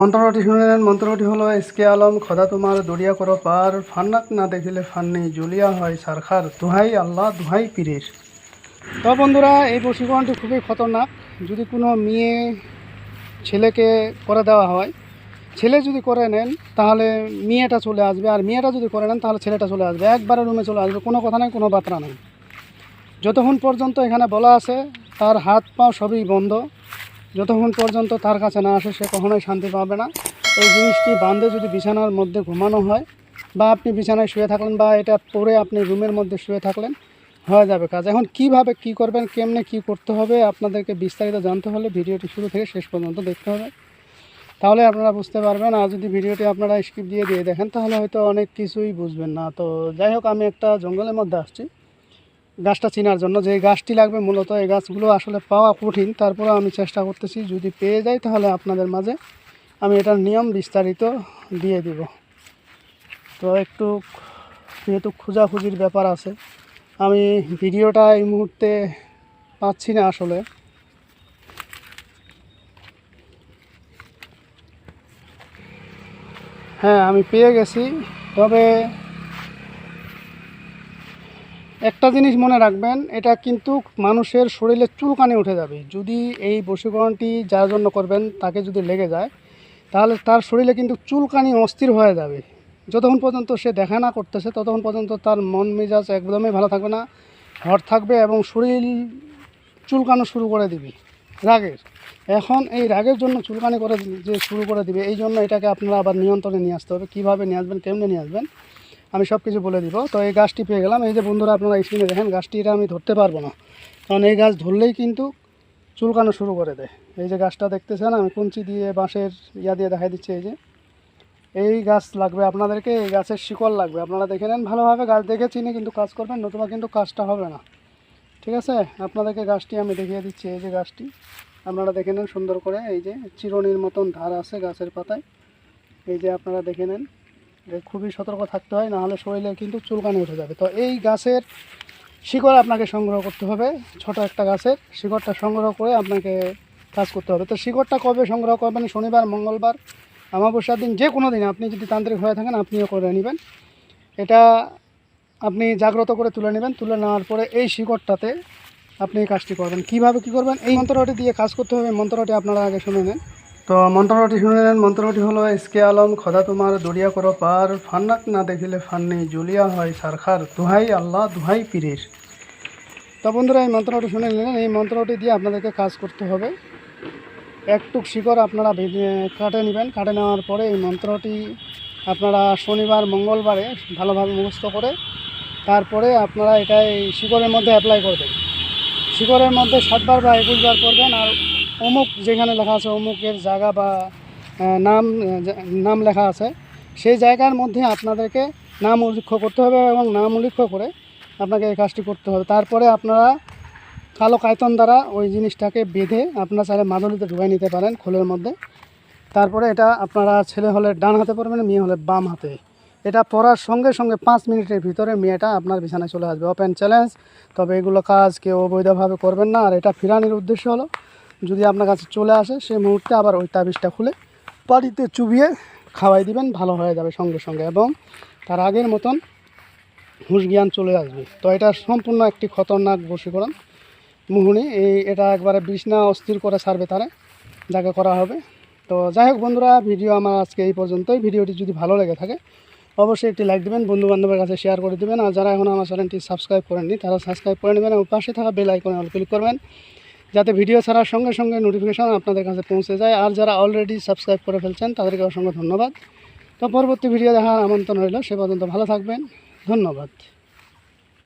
মন্ত্রটি শুনলেন মন্ত্রটি হলো এসকে আলম খোদা তোমার দরিয়া করো পার ফান্নাক না দেখিলে ফান্নি জুলিয়া হয় সারখার, দুহাই আল্লাহ, দুহাই পীরের। তো বন্ধুরা, এই প্রশিক্ষণটি খুবই খতরনাক। যদি কোনো মেয়ে ছেলেকে করে দেওয়া হয়, ছেলে যদি করে নেন, তাহলে মেয়েটা চলে আসবে, আর মেয়েটা যদি করে নেন, তাহলে ছেলেটা চলে আসবে। একবারে রুমে চলে আসবে, কোনো কথা নেই, কোনো বার্তা নেই। যতক্ষণ পর্যন্ত এখানে বলা আছে, তার হাত পা সবই বন্ধ। যতক্ষণ পর্যন্ত তার কাছে না আসে, সে কখনোই শান্তি পাবে না। এই জিনিসটি বান্ধে যদি বিছানার মধ্যে ঘুমানো হয়, বা আপনি বিছানায় শুয়ে থাকলেন, বা এটা পরে আপনি রুমের মধ্যে শুয়ে থাকলেন, হয়ে যাবে কাজ। এখন কীভাবে কি করবেন, কেমনে কি করতে হবে, আপনাদেরকে বিস্তারিত জানতে হলে ভিডিওটি শুরু থেকে শেষ পর্যন্ত দেখতে হবে। তাহলে আপনারা বুঝতে পারবেন, আর যদি ভিডিওটি আপনারা স্কিপ দিয়ে দিয়ে দেখেন, তাহলে হয়তো অনেক কিছুই বুঝবেন না। তো যাই হোক, আমি একটা জঙ্গলের মধ্যে আসছি। গাছটা চেনার জন্য। যে গাছটি লাগবে, মূলত এই গাছগুলো আসলে পাওয়া কঠিন। তারপরে আমি চেষ্টা করতেছি, যদি পেয়ে যাই তাহলে আপনাদের মাঝে আমি এটার নিয়ম বিস্তারিত দিয়ে দিব। তো একটু, যেহেতু খোঁজাখুঁজির ব্যাপার আছে, আমি ভিডিওটা এই মুহূর্তে পাচ্ছি না আসলে। হ্যাঁ আমি পেয়ে গেছি। তবে একটা জিনিস মনে রাখবেন, এটা কিন্তু মানুষের শরীরে চুলকানি উঠে যাবে। যদি এই বশীকরণটি যার জন্য করবেন, তাকে যদি লেগে যায়, তাহলে তার শরীরে কিন্তু চুলকানি অস্থির হয়ে যাবে। যতক্ষণ পর্যন্ত সে দেখা না করতেছে, ততক্ষণ পর্যন্ত তার মন মেজাজ একদমই ভালো থাকবে না, হট থাকবে এবং শরীর চুলকানো শুরু করে দিবে রাগের। এখন এই রাগের জন্য চুলকানি করে যে শুরু করে দিবে, এই জন্য এটাকে আপনারা আবার নিয়ন্ত্রণে নিয়ে আসতে হবে। কীভাবে নিয়ে আসবেন, কেমনে নিয়ে আসবেন আমি সব কিছু বলে দিব। তো এই গাছটি পেয়ে গেলাম। এই যে বন্ধুরা, আপনারা স্ক্রিনে দেখেন, গাছটি এটা আমি ধরতে পারব না। কারণ এই গাছ ধরলেই কিন্তু চুলকানো শুরু করে দেয়। এই যে গাছটা দেখতেছেন, আমি কুঞ্চি দিয়ে বাঁশের ইয়া দিয়ে দেখাই দিচ্ছি, এই যে। এই গাছ লাগবে আপনাদেরকে, এই গাছের শিকড় লাগবে। আপনারা দেখে নেন, ভালোভাবে গাছ দেখে চিনে কিন্তু কাজ করবেন, নতুবা কিন্তু কাজটা হবে না। ঠিক আছে? আপনাদেরকে গাছটি আমি দেখিয়ে দিচ্ছি, এই যে গাছটি। আপনারা দেখে নেন সুন্দর করে, এই যে চিরনির মতন ধার আছে গাছের পাতায়। এই যে আপনারা দেখে নেন। খুবই সতর্ক থাকতে হয়, নাহলে শরীরে কিন্তু চুলকানি উঠে যাবে। তো এই গাছের শিকড় আপনাকে সংগ্রহ করতে হবে, ছোট একটা গাছের শিকড়টা সংগ্রহ করে আপনাকে কাজ করতে হবে। তো শিকড়টা কবে সংগ্রহ করবেন? শনিবার, মঙ্গলবার, অমাবস্যার দিন, যে কোনো দিন। আপনি যদি তান্ত্রিক হয়ে থাকেন, আপনিও করে নেবেন। এটা আপনি জাগ্রত করে তুলে নেবেন। তুলে নেওয়ার পরে এই শিকড়টাতে আপনি এই কাজটি করবেন। কীভাবে কী করবেন? এই মন্ত্রটি দিয়ে কাজ করতে হবে। মন্ত্রটি আপনারা আগে শুনে নেন। তো মন্ত্রটি শুনে নেন মন্ত্রটি হলো এসকে আলম, খোদা তোমার দরিয়া করো পার। ফান্নাক না দেখিলে ফান্নি জুলিয়া হয় সারখার। দুহাই আল্লাহ, দুহাই পীরের। তো বন্ধুরা, এই মন্ত্রটি শুনে নিলেন। এই মন্ত্রটি দিয়ে আপনাদেরকে কাজ করতে হবে। একটুক শিকড় আপনারা কাটে নেবেন। কাটে নেওয়ার পরে এই মন্ত্রটি আপনারা শনিবার, মঙ্গলবারে ভালোভাবে মুখস্থ করে তারপরে আপনারা এটা এই শিকড়ের মধ্যে অ্যাপ্লাই করবেন। শিকড়ের মধ্যে সাতবার বা একুশবার করবেন আর অমুক যেখানে লেখা আছে অমুকের জায়গা বা নাম নাম লেখা আছে, সেই জায়গার মধ্যে আপনাদেরকে নাম উল্লেখ করতে হবে এবং নাম উল্লেখ করে আপনাকে এই কাজটি করতে হবে। তারপরে আপনারা কালো কায়তন দ্বারা ওই জিনিসটাকে বেঁধে আপনারা চাইলে মাদলিতে ঢুকাই নিতে পারেন খোলের মধ্যে। তারপরে এটা আপনারা ছেলে হলে ডান হাতে পড়বেন, মেয়ে হলে বাম হাতে। এটা পড়ার সঙ্গে সঙ্গে পাঁচ মিনিটের ভিতরে মেয়েটা আপনার বিছানায় চলে আসবে। ওপেন চ্যালেঞ্জ তবে এগুলো কাজ কেউ অবৈধভাবে করবেন না। আর এটা ফিরানির উদ্দেশ্য হলো যদি আপনার কাছে চলে আসে সেই মুহূর্তে আবার ওই তাবিজটা খুলে বাড়িতে চুবিয়ে খাওয়াই দিবেন, ভালো হয়ে যাবে সঙ্গে সঙ্গে এবং তার আগের মতন হুঁশ জ্ঞান চলে আসবে। তো এটা সম্পূর্ণ একটি খতরনাক বশীকরণ। মুহুনি, এই, এটা একবারে বিছনা অস্থির করে ছাড়বে তারা, যাকে করা হবে। তো যাই হোক বন্ধুরা, ভিডিও আমার আজকে এই পর্যন্তই। ভিডিওটি যদি ভালো লেগে থাকে, অবশ্যই একটি লাইক দেবেন বন্ধু বান্ধবের কাছে শেয়ার করে দেবেন। আর যারা এখন আমার চ্যানেলটি সাবস্ক্রাইব করেননি, তারা সাবস্ক্রাইব করে নেবেন। এবং পাশে থাকা বেল আইকনে অল ক্লিক করবেন। যাতে ভিডিও ছাড়ার সঙ্গে সঙ্গে নোটিফিকেশান আপনাদের কাছে পৌঁছে যায়। আর যারা অলরেডি সাবস্ক্রাইব করে ফেলছেন, তাদেরকে অসংখ্য ধন্যবাদ। তো পরবর্তী ভিডিও দেখার আমন্ত্রণ রইল, সে পর্যন্ত ভালো থাকবেন। ধন্যবাদ।